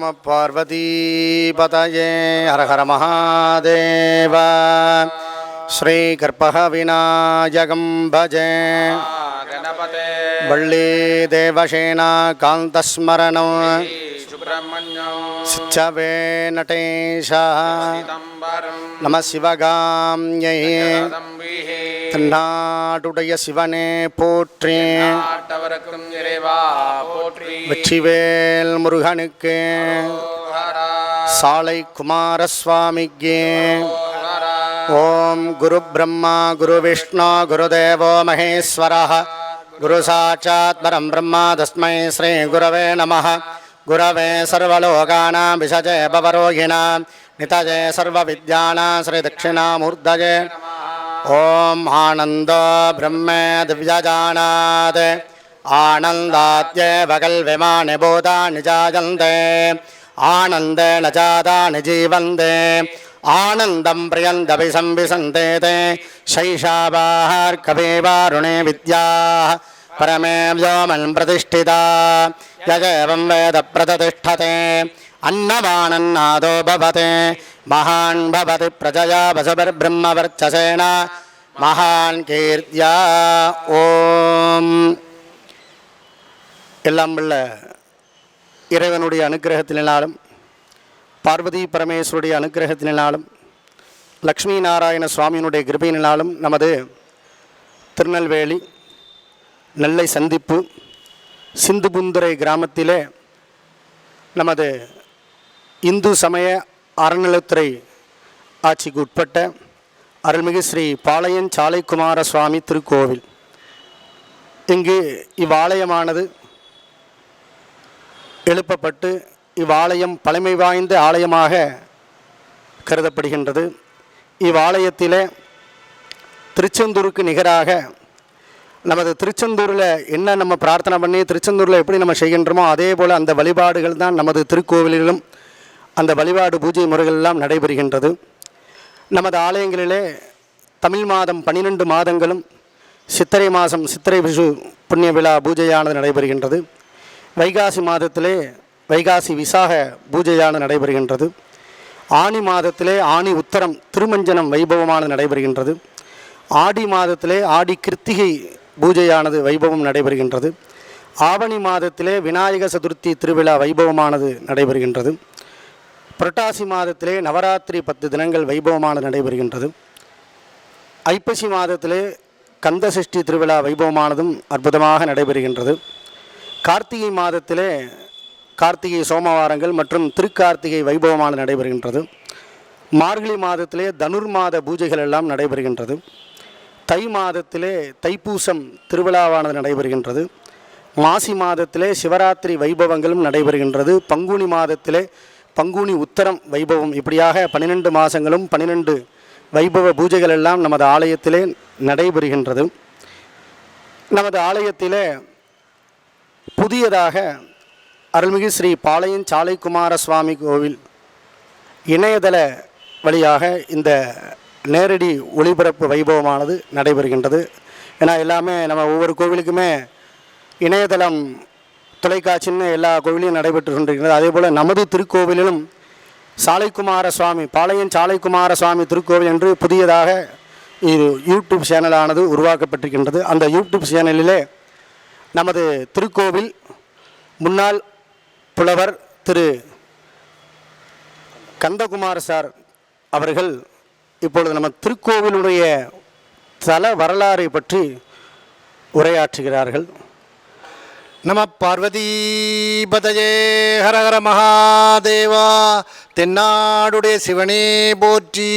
நம பார்வதீபதயே ஹரஹர மகாதேவ ஸ்ரீகர்பக விநாயகம் பஜே வள்ளி தேவசேனா காந்தஸ்மரணம் சிச்சவே நடேஷ நம சிவகாம்யை தென்னாடுடைய சிவனே போற்றி. நாட்டவருக்கும் இறைவா போற்றி. வெற்றிவேல் முருகனுக்கு. ஹரா சாலை குமாரசுவாமிக்கு. ஹரா ஓம் குரு பிரம்மா குரு விஷ்ணு குருதேவோ மகேஸ்வர குரு சாட்சாத் பரம் பிரம்மா தஸ்மை ஸ்ரீ குரவே நம குரவே சர்வலோகானாம் விஷஜே பவரோகிணாம் நிதஜே சர்வவித்யானாம் ஸ்ரீ தட்சிணாமூர்த்தஜே. ॐ आनन्दो ब्रह्मे दिव्यजानात् आनन्दाद्येव कल्विमानि भूतानि जायन्ते आनन्देन जातानि जीवन्ते आनन्दं प्रियन्दपि संविशन्ते ते शैशावार्कविवारुणे विद्याः परमे व्योमन् प्रतिष्ठिता यगेवं वेदप्रतिष्ठते अन्नवाणन्नादो भवते महान् भवति प्रजया वसुभिर्ब्रह्मवर्चसेन महान् कीर्त्या ஓம் எல்லாம் உள்ள இறைவனுடைய அனுக்கிரகத்தினாலும் பார்வதி பரமேஸ்வருடைய அனுக்கிரகத்தினாலும் லக்ஷ்மி நாராயண சுவாமியினுடைய கிருபையினாலும் நமது திருநெல்வேலி நெல்லை சந்திப்பு சிந்துபுந்துரை கிராமத்திலே நமது இந்து சமய அறநிலைத்துறை ஆட்சிக்கு உட்பட்ட அருள்மிகு ஸ்ரீ பாளையன் சாலைக்குமார சுவாமி திருக்கோவில். இங்கு இவ்வாலயமானது எழுப்பப்பட்டு இவ்வாலயம் பழமை வாய்ந்த ஆலயமாக கருதப்படுகின்றது. இவ்வாலயத்தில் திருச்செந்தூருக்கு நிகராக நமது திருச்செந்தூரில் என்ன நம்ம பிரார்த்தனை பண்ணி திருச்செந்தூரில் எப்படி நம்ம செய்கின்றோமோ அதே போல் அந்த வழிபாடுகள் தான் நமது திருக்கோவிலிலும் அந்த வழிபாடு பூஜை முறைகள் எல்லாம் நடைபெறுகின்றது. நமது ஆலயங்களிலே தமிழ் மாதம் பன்னிரெண்டு மாதங்களும் சித்திரை மாதம் சித்திரை விஷு புண்ணிய விழா பூஜையானது நடைபெறுகின்றது. வைகாசி மாதத்திலே வைகாசி விசாக பூஜையானது நடைபெறுகின்றது. ஆனி மாதத்திலே ஆனி உத்தரம் திருமஞ்சனம் வைபவமானது நடைபெறுகின்றது. ஆடி மாதத்திலே ஆடி கிருத்திகை பூஜையானது வைபவம் நடைபெறுகின்றது. ஆவணி மாதத்திலே விநாயக சதுர்த்தி திருவிழா வைபவமானது நடைபெறுகின்றது. புரட்டாசி மாதத்திலே நவராத்திரி பத்து தினங்கள் வைபவமான நடைபெறுகின்றது. ஐப்பசி மாதத்திலே கந்த சஷ்டி திருவிழா வைபவமானதும் அற்புதமாக நடைபெறுகின்றது. கார்த்திகை மாதத்திலே கார்த்திகை சோமவாரங்கள் மற்றும் திருக்கார்த்திகை வைபவமான நடைபெறுகின்றது. மார்கழி மாதத்திலே தனுர் மாத பூஜைகள் எல்லாம் நடைபெறுகின்றது. தை மாதத்திலே தைப்பூசம் திருவிழாவானது நடைபெறுகின்றது. மாசி மாதத்திலே சிவராத்திரி வைபவங்களும் நடைபெறுகின்றது. பங்குனி மாதத்திலே பங்குனி உத்தரம் வைபவம். இப்படியாக பன்னிரெண்டு மாதங்களும் பன்னிரெண்டு வைபவ பூஜைகள் எல்லாம் நமது ஆலயத்திலே நடைபெறுகின்றது. நமது ஆலயத்திலே புதியதாக அருள்மிகு ஸ்ரீ பாளையன் சாலைக்குமார சுவாமி கோவில் இணையதள வழியாக இந்த நேரடி ஒளிபரப்பு வைபவமானது நடைபெறுகின்றது. ஏன்னா எல்லாமே நம்ம ஒவ்வொரு கோவிலுக்குமே இணையதளம் தொலைக்காட்சின்னு எல்லா கோவிலையும் நடைபெற்று கொண்டிருக்கிறது. அதே போல் நமது திருக்கோவிலிலும் சாலைக்குமார சுவாமி பாளையம் சாலைக்குமார சுவாமி திருக்கோவில் என்று புதியதாக இது யூடியூப் சேனலானது உருவாக்கப்பட்டிருக்கின்றது. அந்த யூடியூப் சேனலிலே நமது திருக்கோவில் முன்னாள் புலவர் திரு கந்தகுமார் சார் அவர்கள் இப்பொழுது நம்ம திருக்கோவிலுடைய தல வரலாறை பற்றி உரையாற்றுகிறார்கள். நம பார்வதீபதையே ஹரஹர மகாதேவா தென்னாடுடைய சிவனே போற்றி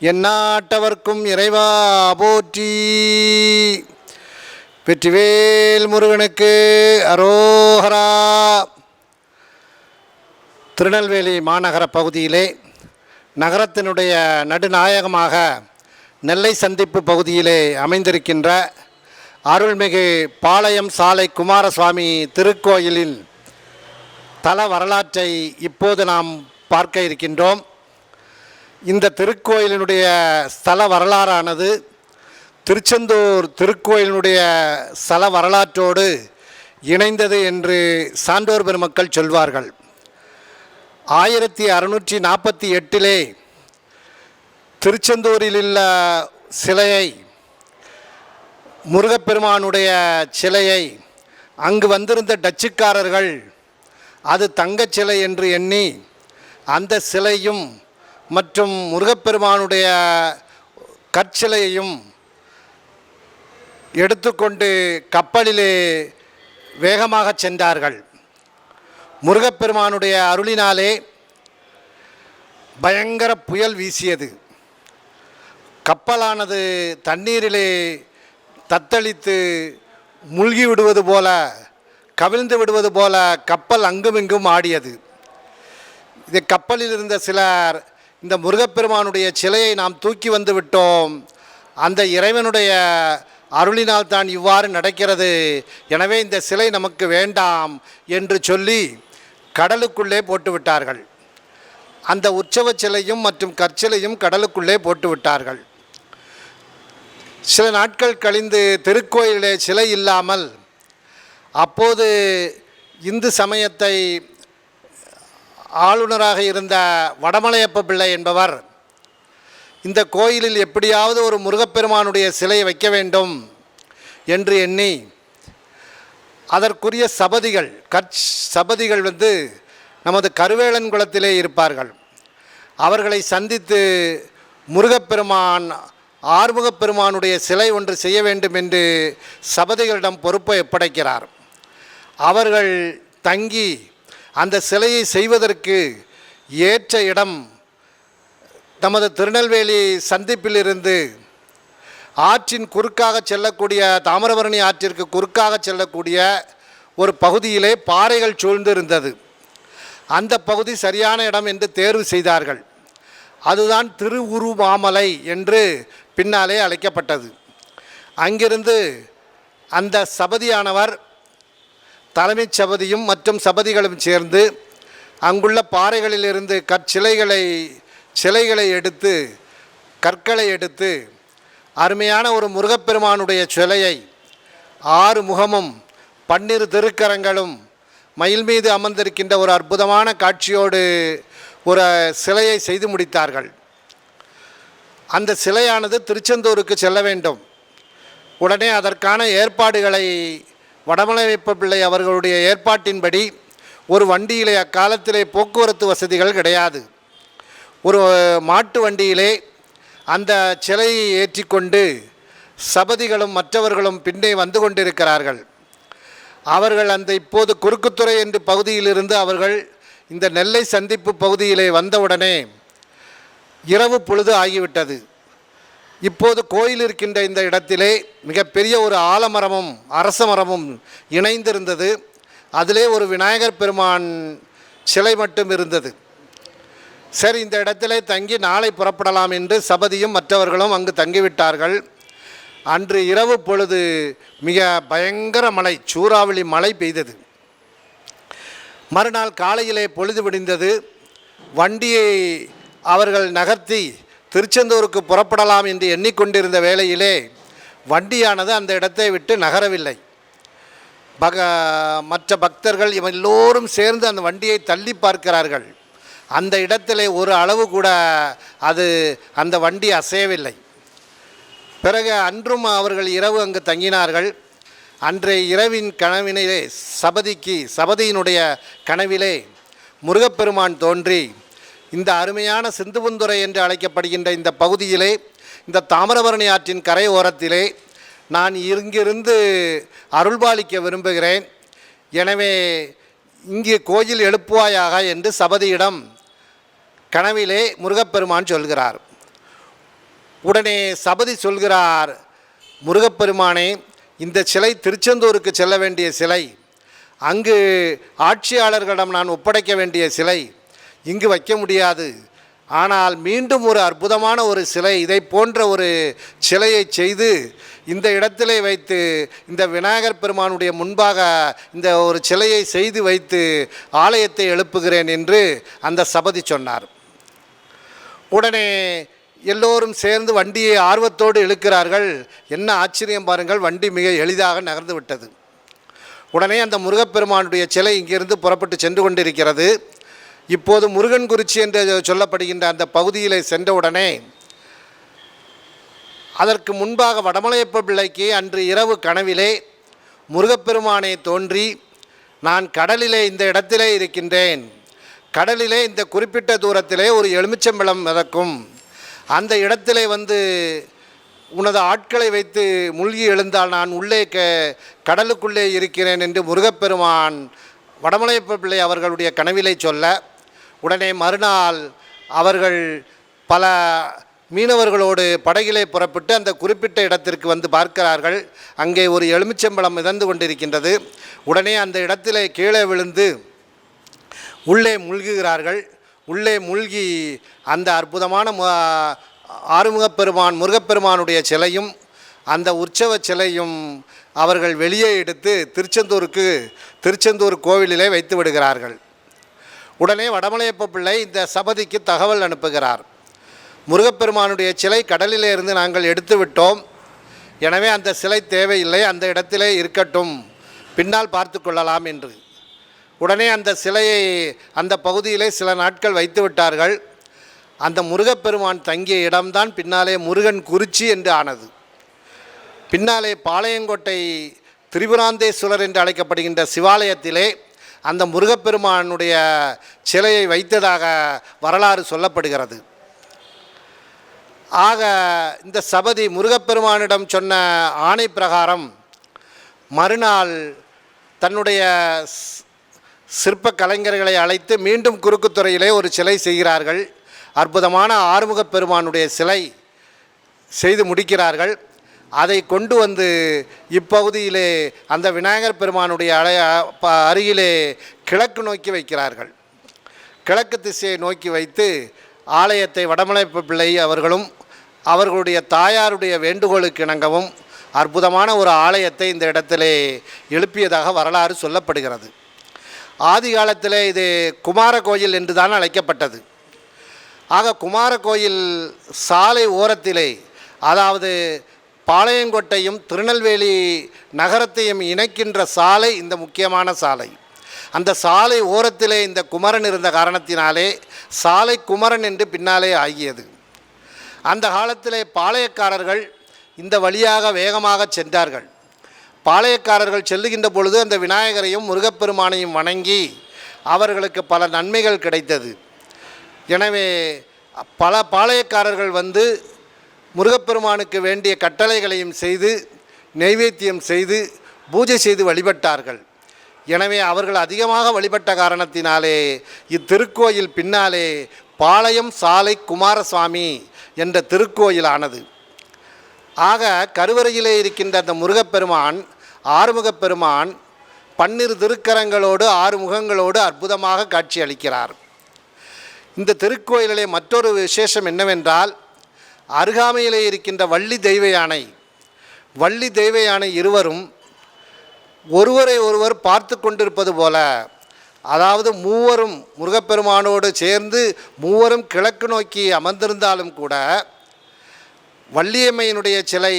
எந்நாட்டவர்க்கும் இறைவா போற்றி. வெற்றிவேல் முருகனுக்கு அரோஹரா. திருநெல்வேலி மாநகர பகுதியிலே நகரத்தினுடைய நடுநாயகமாக நெல்லை சந்திப்பு பகுதியிலே அமைந்திருக்கின்ற அருள்மிகு பாளையம் சாலை குமாரசுவாமி திருக்கோயிலின் தல வரலாற்றை இப்போது நாம் பார்க்க இருக்கின்றோம். இந்த திருக்கோயிலினுடைய ஸ்தல வரலாறானது திருச்செந்தூர் திருக்கோயிலினுடைய ஸ்தல வரலாற்றோடு இணைந்தது என்று சான்றோர் பெருமக்கள் சொல்வார்கள். ஆயிரத்தி அறுநூற்றி நாற்பத்தி எட்டிலே திருச்செந்தூரில் உள்ள சிலையை முருகப்பெருமானுடைய சிலையை அங்கு வந்திருந்த டச்சுக்காரர்கள் அது தங்கச் சிலை என்று எண்ணி அந்த சிலையும் மற்றும் முருகப்பெருமானுடைய கற்சிலையையும் எடுத்துக்கொண்டு கப்பலிலே வேகமாக சென்றார்கள். முருகப்பெருமானுடைய அருளினாலே பயங்கர புயல் வீசியது. கப்பலானது தண்ணீரிலே தத்தளித்து மூழ்கி விடுவது போல கவிழ்ந்து விடுவது போல கப்பல் அங்குமிங்கும் ஆடியது. இது கப்பலில் இருந்த சிலர் இந்த முருகப்பெருமானுடைய சிலையை நாம் தூக்கி வந்து விட்டோம். அந்த இறைவனுடைய அருளினால் தான் இவ்வாறு நடக்கிறது. எனவே இந்த சிலை நமக்கு வேண்டாம் என்று சொல்லி கடலுக்குள்ளே போட்டுவிட்டார்கள் அந்த உற்சவ சிலையும் மற்றும் கற்சிலையும் கடலுக்குள்ளே போட்டுவிட்டார்கள் சில நாட்கள் கழிந்து திருக்கோயிலே சிலை இல்லாமல் அப்போது இந்து சமயத்தை ஆளுநராக இருந்த வடமலையப்ப பிள்ளை என்பவர் இந்த கோயிலில் எப்படியாவது ஒரு முருகப்பெருமானுடைய சிலை வைக்க வேண்டும் என்று எண்ணி அதற்குரிய சபதிகள் கற் சபதிகள் வந்து நமது கருவேலன் குளத்திலே இருப்பார்கள். அவர்களை சந்தித்து முருகப்பெருமான் ஆறுமுகப்பெருமானுடைய சிலை ஒன்று செய்ய வேண்டும் என்று சபதிகளிடம் பொறுப்பை ஒப்படைக்கிறார். அவர்கள் தங்கி அந்த சிலையை செய்வதற்கு ஏற்ற இடம் நமது திருநெல்வேலி சந்திப்பிலிருந்து ஆற்றின் குறுக்காக செல்லக்கூடிய தாமிரபரணி ஆற்றிற்கு குறுக்காக செல்லக்கூடிய ஒரு பகுதியிலே பாறைகள் சூழ்ந்து இருந்தது அந்த பகுதி சரியான இடம் என்று தேர்வு செய்தார்கள். அதுதான் திருவுருமாமலை என்று பின்னாலே அழைக்கப்பட்டது. அங்கிருந்து அந்த சபதியானவர் தலைமைச் சபதியும் மற்றும் சபதிகளும் சேர்ந்து அங்குள்ள பாறைகளிலிருந்து கற்சிலைகளை சிலைகளை எடுத்து கற்களை எடுத்து அருமையான ஒரு முருகப்பெருமானுடைய சிலையை ஆறு முகமும் பன்னிரு திருக்கரங்களும் மயில் மீது அமர்ந்திருக்கின்ற ஒரு அற்புதமான காட்சியோடு ஒரு சிலையை செய்து முடித்தார்கள். அந்த சிலையானது திருச்செந்தூருக்கு செல்ல வேண்டும். உடனே அதற்கான ஏற்பாடுகளை வடமலையப்ப பிள்ளை அவர்களுடைய ஏற்பாட்டின்படி ஒரு வண்டியிலே அக்காலத்திலே போக்குவரத்து வசதிகள் கிடையாது. ஒரு மாட்டு வண்டியிலே அந்த சிலையை ஏற்றிக்கொண்டு சபதிகளும் மற்றவர்களும் பின்னே வந்து கொண்டிருக்கிறார்கள். அவர்கள் அந்த இப்போது குறுக்குத்துறை என்று பகுதியிலிருந்து அவர்கள் இந்த நெல்லை சந்திப்பு பகுதியிலே வந்தவுடனே இரவு பொழுது ஆகிவிட்டது. இப்போது கோயில் இருக்கின்ற இந்த இடத்திலே மிகப்பெரிய ஒரு ஆலமரமும் அரச மரமும் இணைந்திருந்தது. அதிலே ஒரு விநாயகர் பெருமான் சிலை மட்டும் இருந்தது. சரி இந்த இடத்திலே தங்கி நாளை புறப்படலாம் என்று சபதியும் மற்றவர்களும் அங்கு தங்கிவிட்டார்கள். அன்று இரவு பொழுது மிக பயங்கர மழை சூறாவளி மழை பெய்தது. மறுநாள் காலையிலே பொழுது விடிந்தது. வண்டியை அவர்கள் நகர்த்தி திருச்செந்தூருக்கு புறப்படலாம் என்று எண்ணிக்கொண்டிருந்த வேளையிலே வண்டியானது அந்த இடத்தை விட்டு நகரவில்லை. பக மற்ற பக்தர்கள் இவன் எல்லோரும் சேர்ந்து அந்த வண்டியை தள்ளி பார்க்கிறார்கள். அந்த இடத்திலே ஒரு அளவு கூட அது அந்த வண்டி அசையவில்லை. பிறகு அன்றும் அவர்கள் இரவு அங்கு தங்கினார்கள். அன்றைய இரவின் கனவினிலே சபதிக்கு சபதியினுடைய கனவிலே முருகப்பெருமான் தோன்றி இந்த அருமையான சிந்துபுந்துரை என்று அழைக்கப்படுகின்ற இந்த பகுதியிலே இந்த தாமிரபரணி ஆற்றின் கரை ஓரத்திலே நான் இங்கிருந்து அருள்பாலிக்க விரும்புகிறேன். எனவே இங்கே கோயில் எழுப்புவாயாக என்று சபதியிடம் கனவிலே முருகப்பெருமான் சொல்கிறார். உடனே சபதி சொல்கிறார் முருகப்பெருமானே இந்த சிலை திருச்செந்தூருக்கு செல்ல வேண்டிய சிலை அங்கு ஆட்சியாளர்களிடம் நான் ஒப்படைக்க வேண்டிய சிலை இங்கு வைக்க முடியாது. ஆனால் மீண்டும் ஒரு அற்புதமான ஒரு சிலை இதை போன்ற ஒரு சிலையை செய்து இந்த இடத்திலே வைத்து இந்த விநாயகர் பெருமானுடைய முன்பாக இந்த ஒரு சிலையை செய்து வைத்து ஆலயத்தை எழுப்புகிறேன் என்று அந்த சபதி சொன்னார். உடனே எல்லோரும் சேர்ந்து வண்டியை ஆர்வத்தோடு இழுக்கிறார்கள். என்ன ஆச்சரியம் பாருங்கள் வண்டி மிக எளிதாக நகர்ந்து விட்டது. உடனே அந்த முருகப்பெருமானுடைய சிலை இங்கிருந்து புறப்பட்டு சென்று கொண்டிருக்கிறது. இப்போது முருகன்குறிச்சி என்று சொல்லப்படுகின்ற அந்த பகுதியில் சென்றவுடனே அதற்கு முன்பாக வடமலையப்ப பிள்ளைக்கு அன்று இரவு கனவிலே முருகப்பெருமானை தோன்றி நான் கடலிலே இந்த இடத்திலே இருக்கின்றேன். கடலிலே இந்த குறிப்பிட்ட தூரத்திலே ஒரு எலுமிச்சம்பழம் மிதக்கும். அந்த இடத்திலே வந்து உனது ஆட்களை வைத்து முழ்கி எழுந்தால் நான் உள்ளே க கடலுக்குள்ளே இருக்கிறேன் என்று முருகப்பெருமான் வடமலையப்ப பிள்ளை அவர்களுடைய கனவிலை சொல்ல உடனே மறுநாள் அவர்கள் பல மீனவர்களோடு படகிலே புறப்பட்டு அந்த குறிப்பிட்ட இடத்திற்கு வந்து பார்க்கிறார்கள். அங்கே ஒரு எலுமிச்சம்பழம் மிதந்து கொண்டிருக்கின்றது. உடனே அந்த இடத்திலே கீழே விழுந்து உள்ளே மூழ்குகிறார்கள். உள்ளே மூழ்கி அந்த அற்புதமான ஆறுமுகப்பெருமான் முருகப்பெருமானுடைய சிலையும் அந்த உற்சவ சிலையும் அவர்கள் வெளியே எடுத்து திருச்செந்தூருக்கு திருச்செந்தூர் கோவிலிலே வைத்து விடுகிறார்கள். உடனே வடமலையப்ப பிள்ளை இந்த சபதிக்கு தகவல் அனுப்புகிறார். முருகப்பெருமானுடைய சிலை கடலிலே இருந்து நாங்கள் எடுத்து விட்டோம். எனவே அந்த சிலை தேவையில்லை அந்த இடத்திலே இருக்கட்டும். பின்னால் பார்த்து கொள்ளலாம் என்று. உடனே அந்த சிலையை அந்த பகுதியிலே சில நாட்கள் வைத்து விட்டார்கள். அந்த முருகப்பெருமான் தங்கிய இடம்தான் பின்னாலே முருகன் குறிச்சி என்று ஆனது. பின்னாலே பாளையங்கோட்டை திரிபுராந்தேஸ்வரர் என்று அழைக்கப்படுகின்ற சிவாலயத்திலே அந்த முருகப்பெருமானுடைய சிலையை வைத்ததாக வரலாறு சொல்லப்படுகிறது. ஆக இந்த சபதி முருகப்பெருமானிடம் சொன்ன ஆணை பிரகாரம் மறுநாள் தன்னுடைய சிற்ப கலைஞர்களை அழைத்து மீண்டும் குறுக்குத்துறையிலே ஒரு சிலை செய்கிறார்கள். அற்புதமான ஆறுமுகப் பெருமானுடைய சிலை செய்து முடிக்கிறார்கள். அதை கொண்டு வந்து இப்பகுதியிலே அந்த விநாயகர் பெருமானுடைய அடைய அருகிலே கிழக்கு நோக்கி வைக்கிறார்கள். கிழக்கு திசையை நோக்கி வைத்து ஆலயத்தை வடமலைப்பு பிள்ளை அவர்களும் அவர்களுடைய தாயாருடைய வேண்டுகோளுக்கு இணங்கவும் அற்புதமான ஒரு ஆலயத்தை இந்த இடத்திலே எழுப்பியதாக வரலாறு சொல்லப்படுகிறது. ஆதி காலத்திலே இது குமார கோயில் என்று தான் அழைக்கப்பட்டது. ஆக குமார கோயில் சாலை ஓரத்திலே அதாவது பாளையங்கோட்டையும் திருநெல்வேலி நகரத்தையும் இணைக்கின்ற சாலை இந்த முக்கியமான சாலை. அந்த சாலை ஓரத்திலே இந்த குமரன் இருந்த காரணத்தினாலே சாலை குமரன் என்று பின்னாலே ஆகியது. அந்த காலத்திலே பாளையக்காரர்கள் இந்த வழியாக வேகமாக சென்றார்கள். பாளையக்காரர்கள் செல்லுகின்ற பொழுது அந்த விநாயகரையும் முருகப்பெருமானையும் வணங்கி அவர்களுக்கு பல நன்மைகள் கிடைத்தது. எனவே பல பாளையக்காரர்கள் வந்து முருகப்பெருமானுக்கு வேண்டிய கட்டளைகளையும் செய்து நெய்வேத்தியம் செய்து பூஜை செய்து வழிபட்டார்கள். எனவே அவர்கள் அதிகமாக வழிபட்ட காரணத்தினாலே இத்திருக்கோயில் பின்னாலே பாளையம் சாலை குமாரசுவாமி என்ற திருக்கோயிலானது. ஆக கருவறையிலே இருக்கின்ற அந்த முருகப்பெருமான் ஆறுமுகப் பெருமான் பன்னிரு திருக்கரங்களோடு ஆறு முகங்களோடு அற்புதமாக காட்சி அளிக்கிறார் இந்த திருக்கோயிலிலே மற்றொரு விசேஷம் என்னவென்றால் அருகாமையிலே இருக்கின்ற வள்ளி தெய்வ யானை வள்ளி தெய்வ யானை இருவரும் ஒருவரை ஒருவர் பார்த்து கொண்டிருப்பது போல அதாவது மூவரும் முருகப்பெருமானோடு சேர்ந்து மூவரும் கிழக்கு நோக்கி அமர்ந்திருந்தாலும் கூட வள்ளியம்மையினுடைய சிலை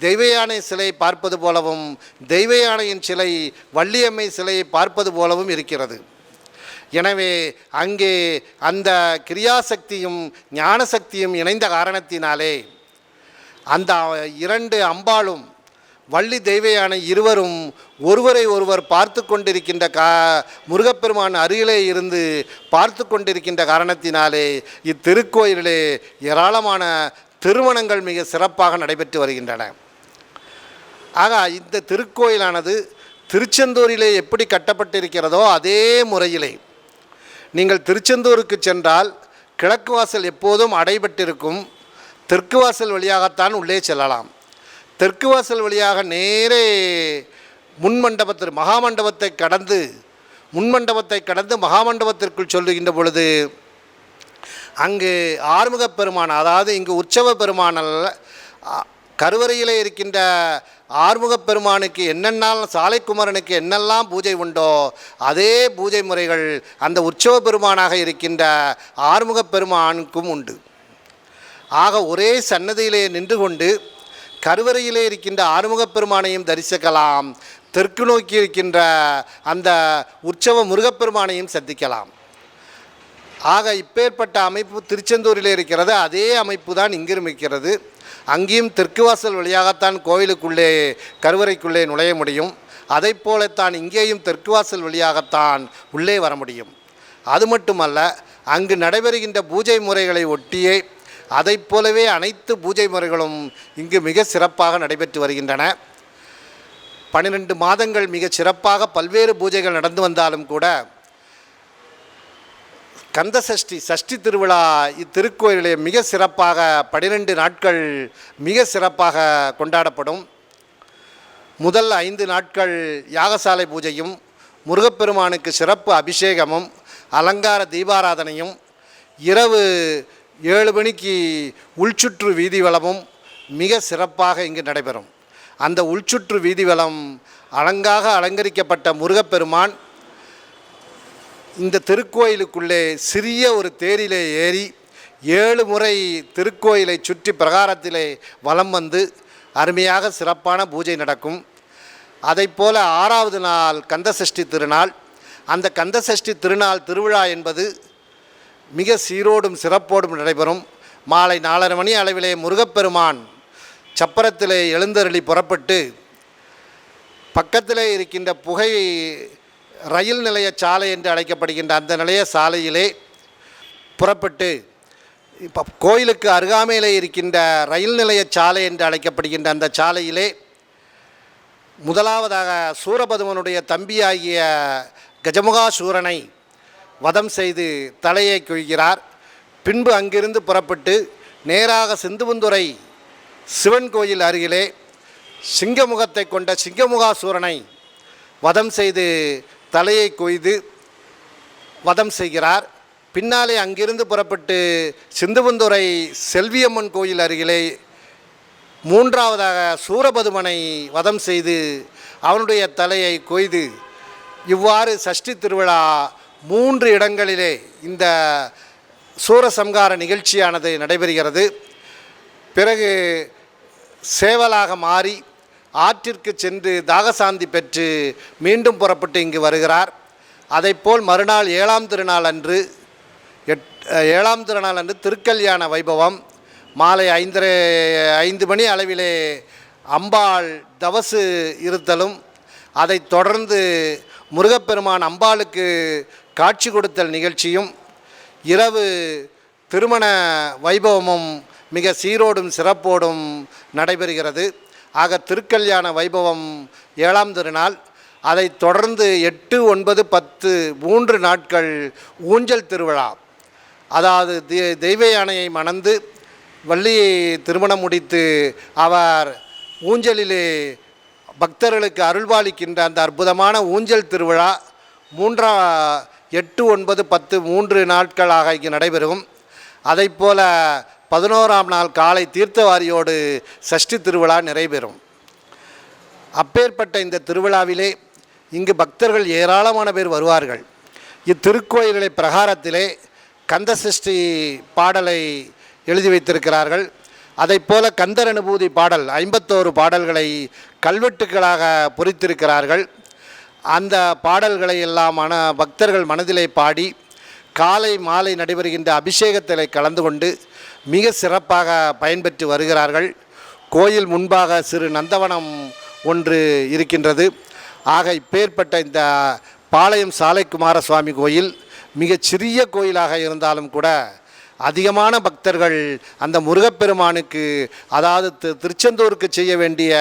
தெய்வ யானை சிலை பார்ப்பது போலவும் தெய்வ யானையின் சிலை வள்ளியம்மை சிலையை பார்ப்பது போலவும் இருக்கிறது. எனவே அங்கே அந்த கிரியாசக்தியும் ஞானசக்தியும் இணைந்த காரணத்தினாலே அந்த இரண்டு அம்பாளும் வள்ளி தெய்வையான இருவரும் ஒருவரை ஒருவர் பார்த்து கொண்டிருக்கின்ற கா முருகப்பெருமான் அருகிலே இருந்து பார்த்து கொண்டிருக்கின்ற காரணத்தினாலே இத்திருக்கோயிலே ஏராளமான திருமணங்கள் மிக சிறப்பாக நடைபெற்று வருகின்றன. ஆக இந்த திருக்கோயிலானது திருச்செந்தூரிலே எப்படி கட்டப்பட்டிருக்கிறதோ அதே முறையிலே நீங்கள் திருச்செந்தூருக்கு சென்றால் கிழக்கு வாசல் எப்போதும் அடைபட்டிருக்கும். தெற்கு வாசல் வழியாகத்தான் உள்ளே செல்லலாம். தெற்கு வாசல் வழியாக நேரே முன்மண்டபத்தில் மகாமண்டபத்தை கடந்து முன்மண்டபத்தை கடந்து மகாமண்டபத்திற்குள் சொல்லுகின்ற பொழுது அங்கு ஆறுமுகப் பெருமான் அதாவது இங்கு உற்சவ பெருமான் கருவறையில் கருவறையிலே இருக்கின்ற ஆறுமுகப் பெருமானுக்கு என்னென்னால் சாலைக்குமரனுக்கு என்னெல்லாம் பூஜை உண்டோ அதே பூஜை முறைகள் அந்த உற்சவ பெருமானாக இருக்கின்ற ஆறுமுகப் பெருமானுக்கும் உண்டு. ஆக ஒரே சன்னதியிலே நின்று கொண்டு கருவறையிலே இருக்கின்ற ஆறுமுகப் பெருமானையும் தரிசிக்கலாம் தெற்கு நோக்கி இருக்கின்ற அந்த உற்சவ முருகப்பெருமானையும் சந்திக்கலாம். ஆக இப்பேற்பட்ட அமைப்பு திருச்செந்தூரில் இருக்கிறது அதே அமைப்பு தான் இங்கிருமிக்கிறது அங்கேயும் தெற்கு வாசல் வழியாகத்தான் கோவிலுக்குள்ளே கருவறைக்குள்ளே நுழைய முடியும். அதை போலத்தான் இங்கேயும் தெற்கு வாசல் வழியாகத்தான் உள்ளே வர முடியும். அது மட்டுமல்ல அங்கு நடைபெறுகின்ற பூஜை முறைகளை ஒட்டியே அதைப் போலவே அனைத்து பூஜை முறைகளும் இங்கு மிக சிறப்பாக நடைபெற்று வருகின்றன. பன்னிரெண்டு மாதங்கள் மிக சிறப்பாக பல்வேறு பூஜைகள் நடந்து வந்தாலும் கூட கந்த சஷ்டி சஷ்டி திருவிழா இத்திருக்கோயிலே மிக சிறப்பாக பன்னிரெண்டு நாட்கள் மிக சிறப்பாக கொண்டாடப்படும். முதல் ஐந்து நாட்கள் யாகசாலை பூஜையும் முருகப்பெருமானுக்கு சிறப்பு அபிஷேகமும் அலங்கார தீபாராதனையும் இரவு ஏழு மணிக்கு உள்சுற்று வீதி வளமும் மிக சிறப்பாக இங்கு நடைபெறும். அந்த உள்சுற்று வீதி வளம் அலங்காக அலங்கரிக்கப்பட்ட முருகப்பெருமான் இந்த திருக்கோயிலுக்குள்ளே சிறிய ஒரு தேரிலே ஏறி ஏழு முறை திருக்கோயிலை சுற்றி பிரகாரத்திலே வலம் வந்து அருமையாக சிறப்பான பூஜை நடக்கும். அதைப்போல ஆறாவது நாள் கந்தசஷ்டி திருநாள். அந்த கந்தசஷ்டி திருநாள் திருவிழா என்பது மிக சீரோடும் சிறப்போடும் நடைபெறும். மாலை நாலரை மணி அளவிலே முருகப்பெருமான் சப்பரத்திலே எழுந்தருளி புறப்பட்டு பக்கத்திலே இருக்கின்ற புகை ரயில் நிலைய சாலை என்று அழைக்கப்படுகின்ற அந்த நிலைய சாலையிலே புறப்பட்டு இப்போ கோயிலுக்கு அருகாமையிலே இருக்கின்ற ரயில் நிலைய சாலை என்று அழைக்கப்படுகின்ற அந்த சாலையிலே முதலாவதாக சூரபதுமனுடைய தம்பியாகிய கஜமுகாசூரனை வதம் செய்து தலையை கொள்கிறார் பின்பு அங்கிருந்து புறப்பட்டு நேராக சிந்துவந்துறை சிவன் கோயில் அருகிலே சிங்கமுகத்தை கொண்ட சிங்கமுகாசூரனை வதம் செய்து தலையை கொய்து வதம் செய்கிறார். பின்னாலே அங்கிருந்து புறப்பட்டு சிந்துவந்துறை செல்வியம்மன் கோயில் அருகிலே மூன்றாவதாக சூரபதுமனை வதம் செய்து அவனுடைய தலையை கொய்து இவ்வாறு சஷ்டி திருவிழா மூன்று இடங்களிலே இந்த சூரசம்கார நிகழ்ச்சியானது நடைபெறுகிறது. பிறகு சேவலாக மாறி ஆற்றிற்கு சென்று தாகசாந்தி பெற்று மீண்டும் புறப்பட்டு இங்கு வருகிறார். அதைப்போல் மறுநாள் ஏழாம் திருநாள் அன்று எட் ஏழாம் திருநாள் அன்று திருக்கல்யாண வைபவம். மாலை ஐந்தரை ஐந்து மணி அளவிலே அம்பாள் தவசு இருத்தலும் அதைத் தொடர்ந்து முருகப்பெருமான் அம்பாளுக்கு காட்சி கொடுத்தல் நிகழ்ச்சியும் இரவு திருமண வைபவமும் மிக சீரோடும் சிறப்போடும் நடைபெறுகிறது. ஆக திருக்கல்யாண வைபவம் ஏழாம் திருநாள். அதை தொடர்ந்து எட்டு ஒன்பது பத்து மூன்று நாட்கள் ஊஞ்சல் திருவிழா. அதாவது தெ- தெய்வ யானையை மணந்து வள்ளியை திருமணம் முடித்து அவர் ஊஞ்சலிலே பக்தர்களுக்கு அருள்பாலிக்கின்ற அந்த அற்புதமான ஊஞ்சல் திருவிழா மூன்றா எட்டு ஒன்பது பத்து மூன்று நாட்களாக இங்கு நடைபெறும். அதைப்போல பதினோராம் நாள் காலை தீர்த்தவாரியோடு சஷ்டி திருவிழா நிறைவேறும். அப்பேற்பட்ட இந்த திருவிழாவிலே இங்கு பக்தர்கள் ஏராளமான பேர் வருவார்கள். இத்திருக்கோயில்களை பிரகாரத்திலே கந்தசஷ்டி பாடலை எழுதி வைத்திருக்கிறார்கள். போல கந்தர் அனுபூதி பாடல் ஐம்பத்தோரு பாடல்களை கல்வெட்டுக்களாக பொறித்திருக்கிறார்கள். அந்த பாடல்களை எல்லாமான மன பக்தர்கள் மனதிலே பாடி காலை மாலை நடைபெறுகின்ற அபிஷேகத்தில் கலந்து கொண்டு மிக சிறப்பாக பயன்பெற்று வருகிறார்கள். கோயில் முன்பாக சிறு நந்தவனம் ஒன்று இருக்கின்றது. ஆக இப்பேற்பட்ட இந்த பாளையம் சாலைக்குமார சுவாமி கோயில் மிகச் சிறிய கோயிலாக இருந்தாலும் கூட அதிகமான பக்தர்கள் அந்த முருகப்பெருமானுக்கு அதாவது தி- திருச்செந்தூருக்கு செய்ய வேண்டிய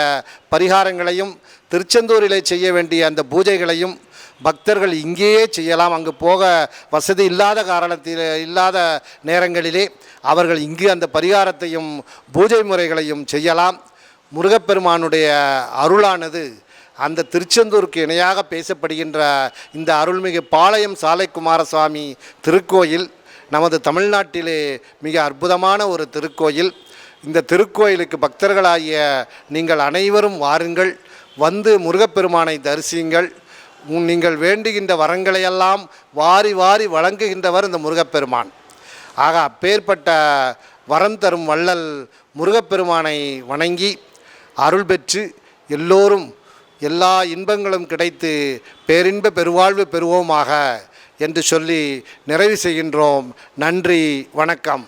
பரிகாரங்களையும் திருச்செந்தூரிலே செய்ய வேண்டிய அந்த பூஜைகளையும் பக்தர்கள் இங்கேயே செய்யலாம். அங்கு போக வசதி இல்லாத காரணத்தில் இல்லாத நேரங்களிலே அவர்கள் இங்கு அந்த பரிகாரத்தையும் பூஜை முறைகளையும் செய்யலாம். முருகப்பெருமானுடைய அருளானது அந்த திருச்செந்தூருக்கு இணையாக பேசப்படுகின்ற இந்த அருள்மிகு பாளையம் சாலைக்குமாரசுவாமி திருக்கோயில் நமது தமிழ்நாட்டிலே மிக அற்புதமான ஒரு திருக்கோயில். இந்த திருக்கோயிலுக்கு பக்தர்களாகிய நீங்கள் அனைவரும் வாருங்கள். வந்து முருகப்பெருமானை தரிசியுங்கள். நீங்கள் வேண்டுகின்ற வரங்களையெல்லாம் வாரி வாரி வழங்குகின்றவர் இந்த முருகப்பெருமான். ஆக அப்பேற்பட்ட வரம் தரும் வள்ளல் முருகப்பெருமானை வணங்கி அருள் பெற்று எல்லோரும் எல்லா இன்பங்களும் கிடைத்து பேரின்ப பெருவாழ்வு பெறுவோமாக என்று சொல்லி நிறைவு செய்கின்றோம். நன்றி வணக்கம்.